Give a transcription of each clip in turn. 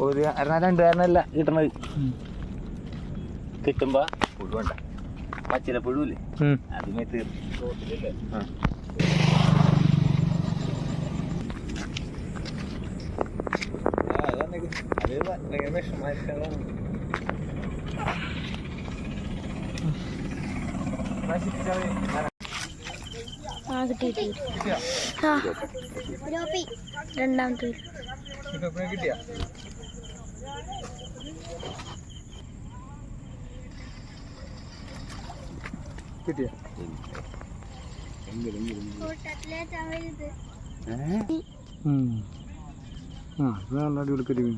ഒരു കാരണം രണ്ട് കാരണമല്ല കിട്ടണത്. കിട്ടുമ്പോ പുഴുവണ്ട പച്ചില പുഴുവില്ലേ അതുമേ തീർന്നു ആ. കിട്ടി. രണ്ടാമത്തെ കിട്ടിയാ? കിട്ടിയ? ആ ഇത് നല്ല അടിപൊളി കരിമീൻ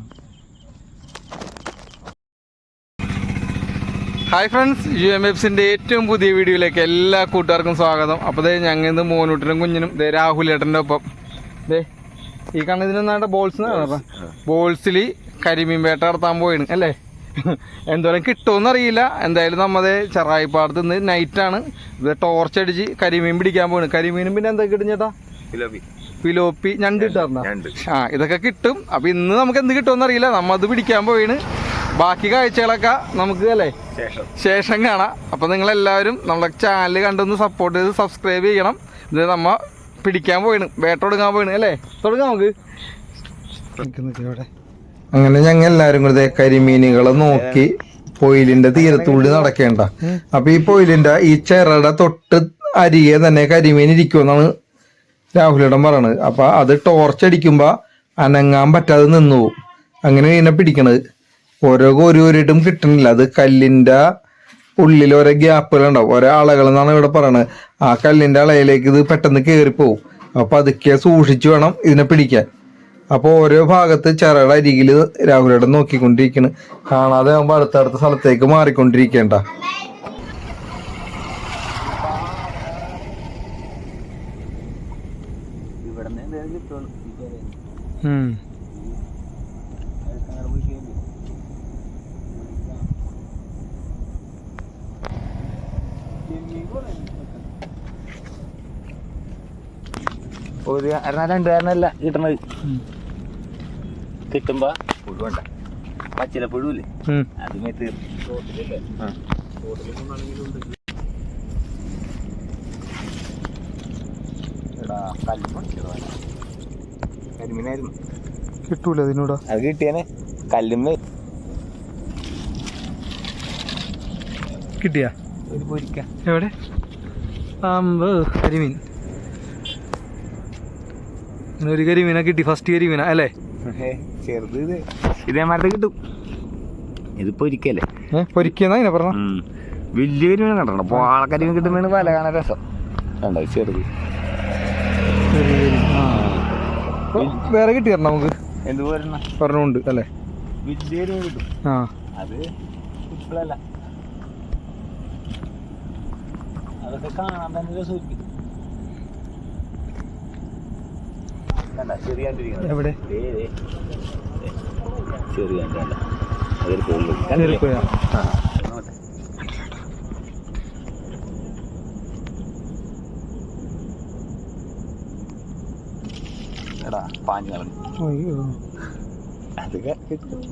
ഹായ് ഫ്രണ്ട്സ് യു എം എഫ്സിന്റെ ഏറ്റവും പുതിയ വീഡിയോയിലേക്ക് എല്ലാ കൂട്ടുകാർക്കും സ്വാഗതം. അപ്പോൾ ദേ ഞങ്ങൾ മോനൂട്ടിനും കുഞ്ഞിനും ദേ രാഹുലേട്ടന്റെ ഒപ്പം. ദേ ഈ കണ്ണതിനെന്നാണ്ട് ബോൾസ് ബോൾസിൽ കരിമീൻ വേട്ട നടത്താൻ പോയിന് അല്ലേ? എന്തോരം കിട്ടുമെന്ന് അറിയില്ല. എന്തായാലും നമ്മുടെ ചെറായിപ്പാടത്ത് നിന്ന് നൈറ്റാണ് ഇത് ടോർച്ച് അടിച്ച് കരിമീൻ പിടിക്കാൻ പോണ് കരിമീനും പിന്നെ എന്തൊക്കെ കിട്ടും ചേട്ടാ? പിലോപ്പി ഞണ്ട് കിട്ടാറുണ്ടോ? ആ ഇതൊക്കെ കിട്ടും. അപ്പൊ ഇന്ന് നമുക്ക് എന്ത് കിട്ടുമെന്ന് അറിയില്ല. നമ്മ അത് പിടിക്കാൻ പോയിന് ബാക്കി കാഴ്ചകളൊക്കെ നമുക്ക് അല്ലേ? ശേഷം. കാണാം. അപ്പൊ നിങ്ങൾ എല്ലാവരും നമ്മളെ ചാനൽ കണ്ടൊന്ന് സപ്പോർട്ട് ചെയ്ത് സബ്സ്ക്രൈബ് ചെയ്യണം. ഇത് നമ്മ പിടിക്കാൻ പോയിണ്. വേട്ട തുടങ്ങാൻ പോയിണ് അല്ലേ? തുടങ്ങാം നമുക്ക്. അങ്ങനെ ഞങ്ങൾ എല്ലാരും കൂടെ കരിമീനുകളെ നോക്കി പൊയിലിന്റെ തീരത്തുള്ളി നടക്കേണ്ട. അപ്പൊ ഈ പൊയിലിന്റെ ഈ ചെറയുടെ തൊട്ട് അരികെ തന്നെ കരിമീൻ ഇരിക്കുമെന്നാണ് രാഹുലിടം പറയണത്. അപ്പൊ അത് ടോർച്ച് അടിക്കുമ്പോ അനങ്ങാൻ പറ്റാതെ നിന്നു അങ്ങനെ ഇതിനെ പിടിക്കണത്. ഓരോ കോരി ഓരോട്ടും കിട്ടണില്ല. അത് കല്ലിന്റെ ഉള്ളിൽ ഓരോ ഗ്യാപ്പുകളുണ്ടാവും. ഓരോ അളകൾ എന്നാണ് ഇവിടെ പറയുന്നത് ആ കല്ലിന്റെ അളയിലേക്ക് ഇത് പെട്ടെന്ന് കയറിപ്പോവും അപ്പൊ അതൊക്കെ സൂക്ഷിച്ചു വേണം ഇതിനെ പിടിക്കാൻ. അപ്പോൾ ഓരോ ഭാഗത്ത് ചിറയുടെ അരികിൽ രാഹുലേട്ടൻ നോക്കിക്കൊണ്ടിരിക്കണ്. കാണാതെ ആകുമ്പോൾ അടുത്തടുത്ത സ്ഥലത്തേക്ക് മാറിക്കൊണ്ടിരിക്കേണ്ട. ഒരു കാരണം രണ്ട് കാരണല്ല കിട്ടണത്. കിട്ടുമ്പോ പുഴുവണ്ട പച്ചില പുഴുവില്ലേ? അതുമേ തീർന്നു കരിമീനായിരുന്നു. കിട്ടൂല അതിനോട്. അത് കിട്ടിയാനെ. കല്ലുമ്മ. കിട്ടിയാ? ഒരു പൊരിക്ക. എവിടെ? അമ്പ് കരിമീൻ. ഒരു കരിമീനാ കിട്ടി ഫസ്റ്റ് കരിമീനാ അല്ലേ? ചെറുത് ഇത്. ഇതേമാരത്തെ കിട്ടും. ഇത് പൊരിക്കല്ലേ? ഏ പൊരിക്കുന്ന അതിനെ പറഞ്ഞ? വലിയ കരിമീൻ കണ്ടോ പാളക്കരിമീൻ കിട്ടുമ്പോഴാണ് പല കാണാൻ രസം. കണ്ടോ ചെറുത്. വേറെ കിട്ടിയാ നമുക്ക്? എന്ത് പറഞ്ഞുണ്ട് അല്ലേ? വലിയ കരിമീൻ കിട്ടും. ആ. അത് ഇപ്പോഴല്ല. അതൊക്കെ കാണാൻ തന്നെ സൂചിപ്പിക്കും എവിടെ? എടാ പാഞ്ഞു കളഞ്ഞു. അതൊക്കെ കിട്ടും.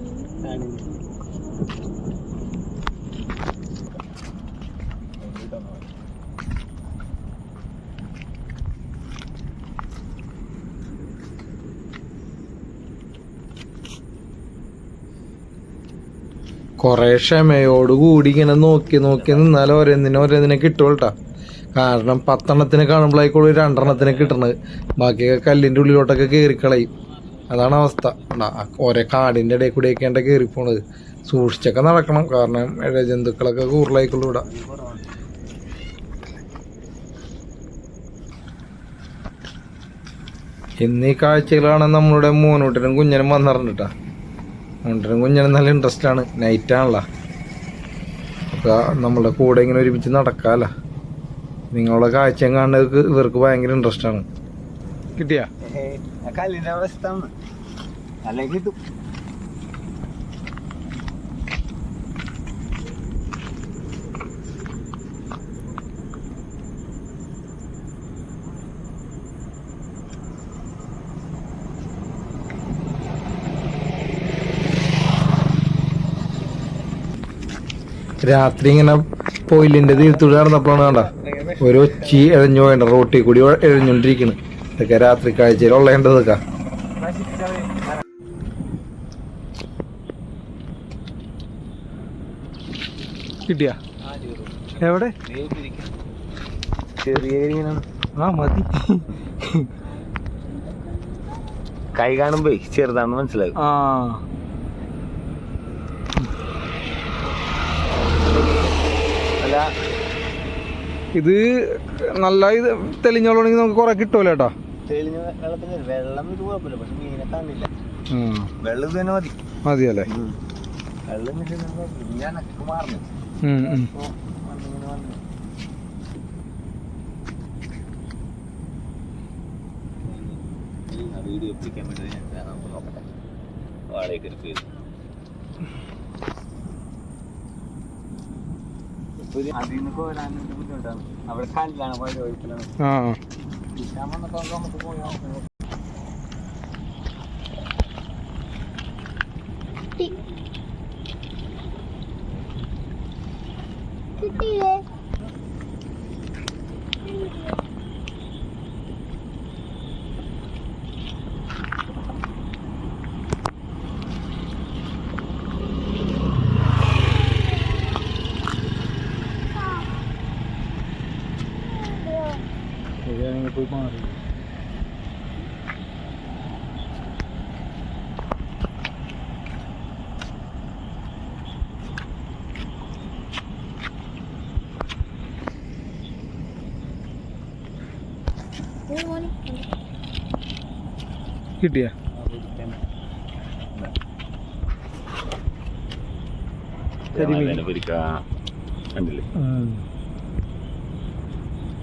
കൊറേ ക്ഷമയോടുകൂടി ഇങ്ങനെ നോക്കി നോക്കി നിന്നാൽ ഓരോന്നിനെ ഓരോന്നിനെ കിട്ടുവട്ടാ. കാരണം പത്തെണ്ണത്തിന് കാണുമ്പോഴായിക്കോളും രണ്ടെണ്ണത്തിന് കിട്ടണത്. ബാക്കിയൊക്കെ കല്ലിന്റെ ഉള്ളിലോട്ടൊക്കെ കയറിക്കളയും അതാണ് അവസ്ഥ. ഓരോ കാടിന്റെ ഇടയിൽ എന്റെ കയറിപ്പോണത് സൂക്ഷിച്ചൊക്കെ നടക്കണം. കാരണം ഇഴജന്തുക്കളൊക്കെ കൂടുതലായിക്കോളും ഇവിടെ. ഇന്ന് ഈ കാഴ്ചകളാണ് നമ്മളുടെ മൂന്നൂട്ടിനും കുഞ്ഞനും വന്നിറങ്ങിട്ടാ മൂന്നൂട്ടിനും കുഞ്ഞനും നല്ല ഇൻട്രസ്റ്റ് ആണ്. നൈറ്റ് ആണല്ലോ. അപ്പൊ നമ്മളുടെ കൂടെ ഇങ്ങനെ ഒരുമിച്ച് നടക്കാല്ല നിങ്ങളുടെ കാഴ്ച കാണുന്നവർക്ക് ഇവർക്ക് ഭയങ്കര ഇൻട്രസ്റ്റ് ആണ്. കിട്ടിയാ? കല്ലിന്റെ അവസ്ഥ അല്ലെങ്കിൽ കിട്ടും രാത്രി ഇങ്ങനെ പൊയിലിന്റെ തീരത്തൂടെ നടന്നപ്പോഴാണ് കണ്ട ഒരു ഒച്ചി എഴഞ്ഞു വേണ്ട റോട്ടിൽ കൂടി എഴഞ്ഞോണ്ടിരിക്കണ് ഇതൊക്കെ രാത്രി കാഴ്ചയിൽ ഉള്ളേണ്ടതൊക്കെ കിട്ടിയ? എവിടെ? ചെറിയ ആ മതി. കൈ കാണുമ്പോ ചെറുതാണെന്ന് മനസ്സിലാകും. ആ. ഇത് നല്ല ഇത് തെളിഞ്ഞോളണെങ്കിൽ നമുക്ക് കുറെ കിട്ടുമല്ലോ ചേട്ടാ തെളിഞ്ഞ വെള്ളത്തിന് വെള്ളം ഇത് കുഴപ്പമില്ല പക്ഷെ മീനെ കാണില്ല വെള്ളം ഇത് തന്നെ മതി. മതിയല്ലേ? വെള്ളം. ഞാൻ മാറുന്നു. വീഡിയോ പിടിക്കാൻ വേണ്ടി ഞാൻ നോക്കട്ടെ വാടകയ്ക്ക് എടുത്ത് അതിൽ നിന്ന് പോരാൻ ബുദ്ധിമുട്ടാണ് അവിടെ കല്ലാണ് ഒഴിക്കലാണ് ആ. നമുക്ക് പോയാൽ കിട്ടി കിട്ടിയില്ലേ പോയി മാറി ഒരു മോനെ കിട്ടിയ? കരിമീൻ. കണ്ടില്ലേ?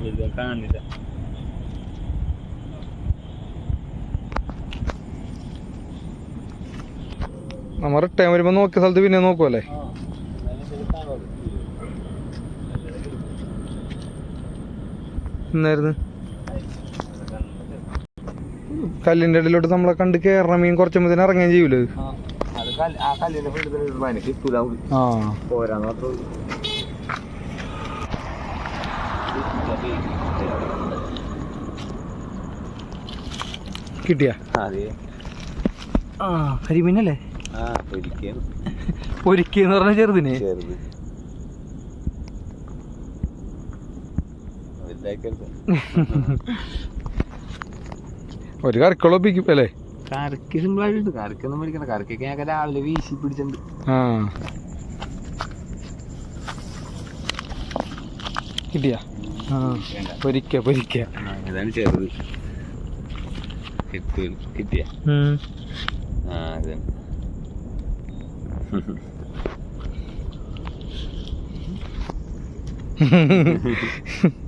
ഇത് കാണില്ല നമ്മ റിട്ടേൺ വരുമ്പോ നോക്കിയ സ്ഥലത്ത് പിന്നെ നോക്കുമല്ലേ എന്നായിരുന്നു? കല്ലിന്റെ ഇടയിലോട്ട് നമ്മളെ കണ്ട് കേറണ മീൻ കുറച്ചുമ്പോ ഇറങ്ങുകയും ചെയ്യൂലേ? കിട്ടിയ? കരിമീനല്ലേ? ആ എന്ന് പൊരിക്കെന്ന് പറഞ്ഞ ചെറുതിന്? ചെറുത്. ഒരു കറിക്കുളപ്പിക്കും അല്ലേ? കറക്ക് സിമ്പിൾ ആയിട്ടുണ്ട്. കറക്കൊന്നും മേടിക്കണ്ട. കറക്കൊക്കെ ഞാൻ രാവിലെ വീശി പിടിച്ചിട്ടുണ്ട്. ആ. കിട്ടിയ ആ. പൊരിക്ക പൊരിക്ക. ഇതാണ് ചെറുത്. കിട്ടു കിട്ടിയ ആ അതെ mm-hmm.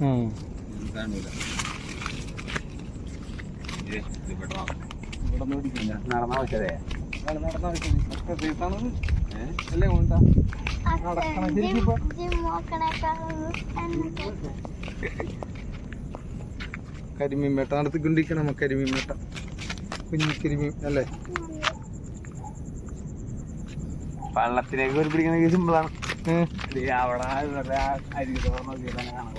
കാണൂല ഇത് ഇവിടെ വാ. നടന്ന ആവശ്യമേ അല്ലേ കൊണ്ടാ കരിമീൻ വേട്ട നടത്തിക്കൊണ്ടിരിക്കണം നമ്മ കരിമീൻ വേട്ട കുഞ്ഞു കരിമീൻ അല്ലേ വള്ളത്തിലേക്ക് ഒരു പിടിക്കണമെങ്കിൽ സിമ്പിളാണ്? അവിടെ തന്നെ കാണാൻ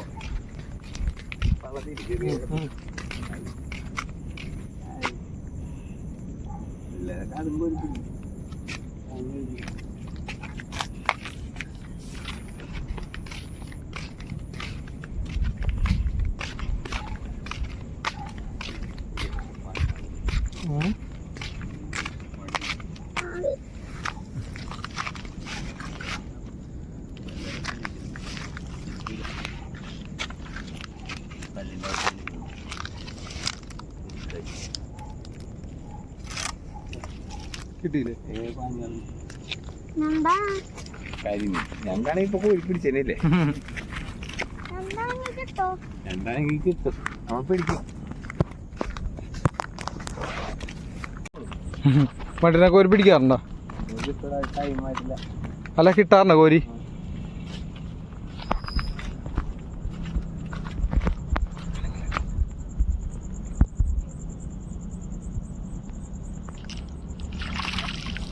അതുപോലെ കിട്ടിയില്ലേ? കരിമീൻ. ഇപ്പൊ കോഴി പിടിച്ചേനല്ലേ? രണ്ടാണെങ്കിൽ കിട്ടോ? അവ പിടിക്കും. വണ്ടിനെ കോരി പിടിക്കാറുണ്ടോ? അല്ല കിട്ടാറുണ്ടോ കോരി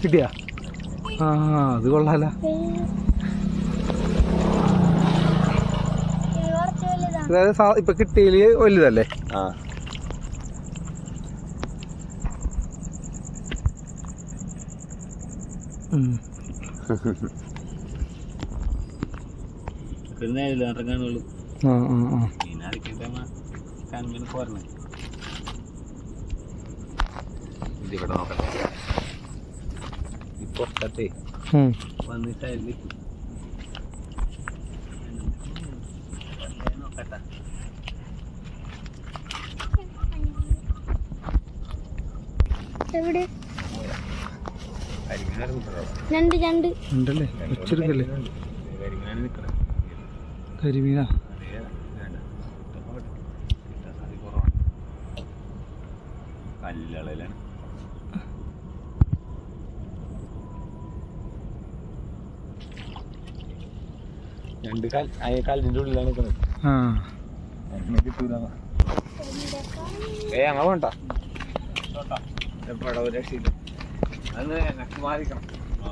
കിട്ടിയാ? ആ അത് കൊള്ളാല. അതായത് ഇപ്പൊ കിട്ടിയിൽ വലുതല്ലേ? ആ. ഇറങ്ങാനുള്ളൂ. ആ ആ ആ. ഇതിവിടെ നോക്കട്ടെ. ഉം. വന്നിട്ട് അതിൽ നോക്കട്ടെ. എവിടെ? രണ്ട് രണ്ട്. ഉണ്ടല്ലേ? കരിമീനാ? രണ്ട് കാൽ ഇതിന്റെ ഉള്ളിലാണ് നിൽക്കുന്നത്. ആ. കിട്ടൂല ഏ അങ്ങനെ വേണ്ട ഒരു രക്ഷയില്ല അന്ന് എനക്ക് മാറിക്കണം ആ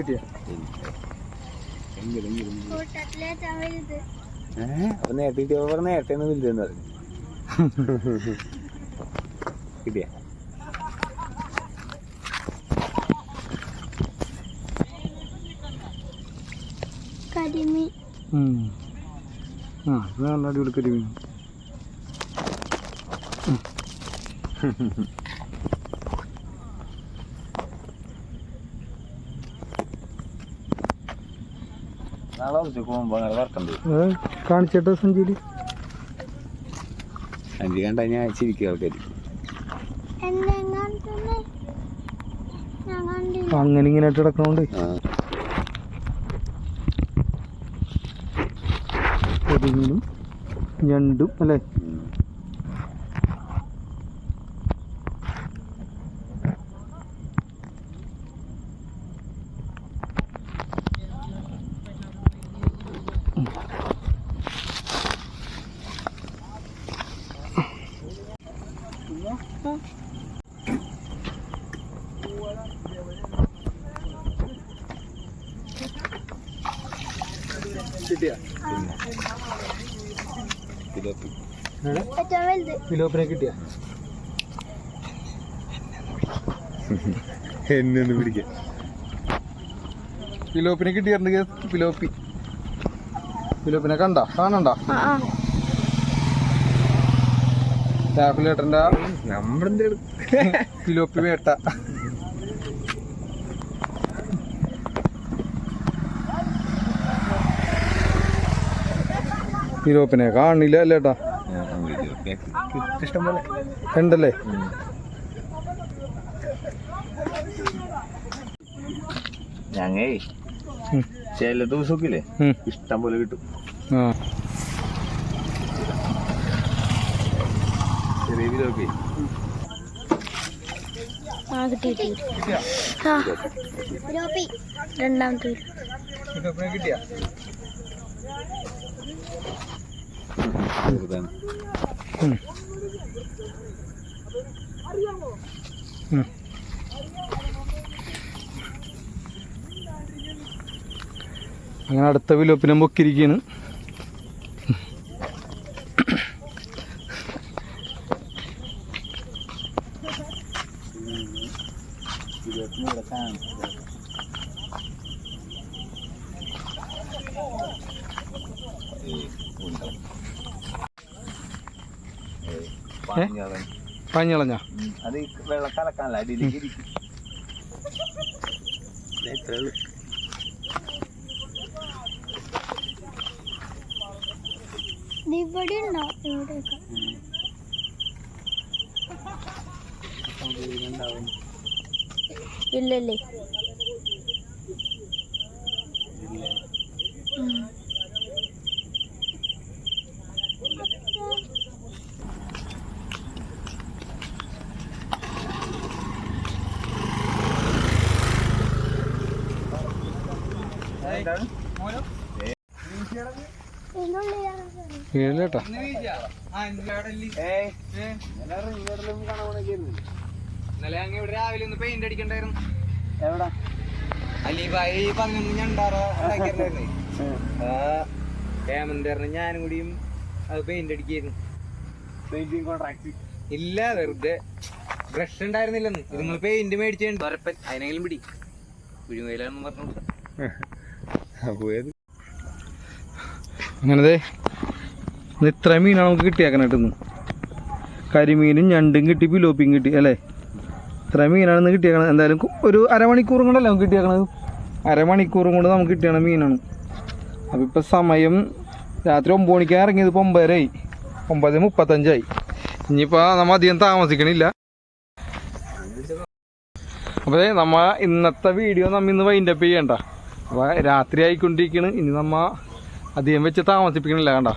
കിട്ടിയാ? ഏഹ് കിട്ടിയ പറഞ്ഞ നേരത്തെ വലുതെന്ന് പറഞ്ഞു. കിട്ടിയ? കരിമീൻ. ആ ഇത് നല്ല അടിപൊളി കരിമീൻ. കാണിച്ചിട്ട് സഞ്ജീലി സഞ്ജി കണ്ട ഞാൻ അയച്ചിരിക്കും ആൾക്കാർ കണ്ടില്ല. അങ്ങനെ ഇങ്ങനെ കിടക്കണോണ്ട്. കരിമീനും ഞണ്ടും അല്ലേ? ഫിലോപ്പിനെ കിട്ടിയാ? എന്നെ ഒന്ന് പിടിക്കാം ഫിലോപ്പിനെ കിട്ടിയിട്ടുണ്ട് ഫിലോപ്പി ഫിലോപ്പിനെ കണ്ട കാണണ്ട രാഹുലേട്ടന്റെ നമ്മളെന്ത് കിലോപ്പി വേട്ട. ഫിലോപ്പിനെ കാണില്ല അല്ലേട്ടാ ഉണ്ടല്ലേ ഞങ്ങേ. ചില ദിവസമൊക്കെ. ഇഷ്ടം പോലെ കിട്ടും. രണ്ടാമത്തെ അങ്ങനെ അടുത്ത വിലോപ്പിനെ പൊക്കിരിക്കുകയാണ് പഞ്ഞളഞ്ഞ അത് വെള്ളം കലക്കാനല്ല അടിയിലേക്ക് ഇരിക്കും. ഇവിടെ ഉണ്ടോ? ഇവിടെയൊക്കെ ഇല്ലല്ലേ. ഇരുന്നു. ഇന്നലെ അങ്ങ് ഇവിടെ രാവിലെ ഒന്ന് പെയിന്റ് അടിക്കണ്ടായിരുന്നു എവിടാ? അലിബായി പതിനൊന്ന് ഞണ്ടാറോ ഹേമന്ത് ഞാനും കൂടിയും അത് പെയിന്റ് അടിക്കായിരുന്നു Painting contract. ഇല്ല വെറുതെ ബ്രഷ് ഉണ്ടായിരുന്നില്ലെന്ന് ഇത് നിങ്ങൾ പെയിന്റ് മേടിച്ചുണ്ട് അതിനെങ്കിലും പിടി കുഴിമയിലാണെന്ന് പറഞ്ഞു അങ്ങനെ ഇത്ര മീനാണ് നമുക്ക് കിട്ടിയേക്കണേട്ടെന്ന് കരിമീനും ഞണ്ടും കിട്ടി പിലോപ്പിയും കിട്ടി അല്ലേ? ഇത്ര മീനാണ് ഇന്ന് കിട്ടിയേക്കണത് എന്തായാലും ഒരു അരമണിക്കൂറും കൊണ്ടല്ലേ നമുക്ക് കിട്ടിയേക്കണത്? അരമണിക്കൂറും കൊണ്ട് നമുക്ക് കിട്ടിയണ മീനാണ്. അപ്പോൾ ഇപ്പോൾ സമയം രാത്രി ഒമ്പത് മണിക്കാണ് ഇറങ്ങിയത് ഇപ്പോൾ ഒമ്പതരയായി. ഒമ്പത് മുപ്പത്തഞ്ചായി. ഇനിയിപ്പോൾ നമ്മൾ അധികം താമസിക്കണില്ല. അപ്പോൾ നമ്മൾ ഇന്നത്തെ വീഡിയോ നമ്മൾ ഇന്ന് വൈൻഡപ്പ് ചെയ്യണ്ട. അപ്പോൾ രാത്രി ആയിക്കൊണ്ടിരിക്കണ്. ഇനി നമ്മൾ അധികം വെച്ച് താമസിപ്പിക്കണില്ല കണ്ട?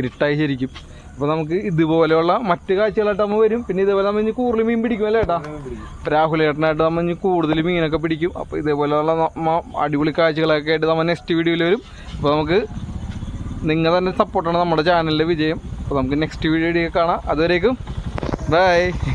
ഇരുട്ടായി ശരിക്കും. അപ്പോൾ നമുക്ക് ഇതുപോലെയുള്ള മറ്റു കാഴ്ചകളായിട്ട് നമ്മൾ വരും. പിന്നെ ഇതേപോലെ നമ്മൾ ഇനി കൂടുതൽ മീൻ പിടിക്കും അല്ലേ ഏട്ടാ? രാഹുൽ ഏട്ടനായിട്ട് നമ്മൾ ഇനി കൂടുതൽ മീനൊക്കെ പിടിക്കും. അപ്പോൾ ഇതേപോലെയുള്ള അടിപൊളി കാഴ്ചകളൊക്കെ ആയിട്ട് നമ്മൾ നെക്സ്റ്റ് വീഡിയോയിൽ വരും. അപ്പോൾ നമുക്ക് നിങ്ങൾ തന്നെ സപ്പോർട്ടാണ് നമ്മുടെ ചാനലിലെ വിജയം. അപ്പോൾ നമുക്ക് നെക്സ്റ്റ് വീഡിയോ കാണാം. അതുവരേക്കും ബൈ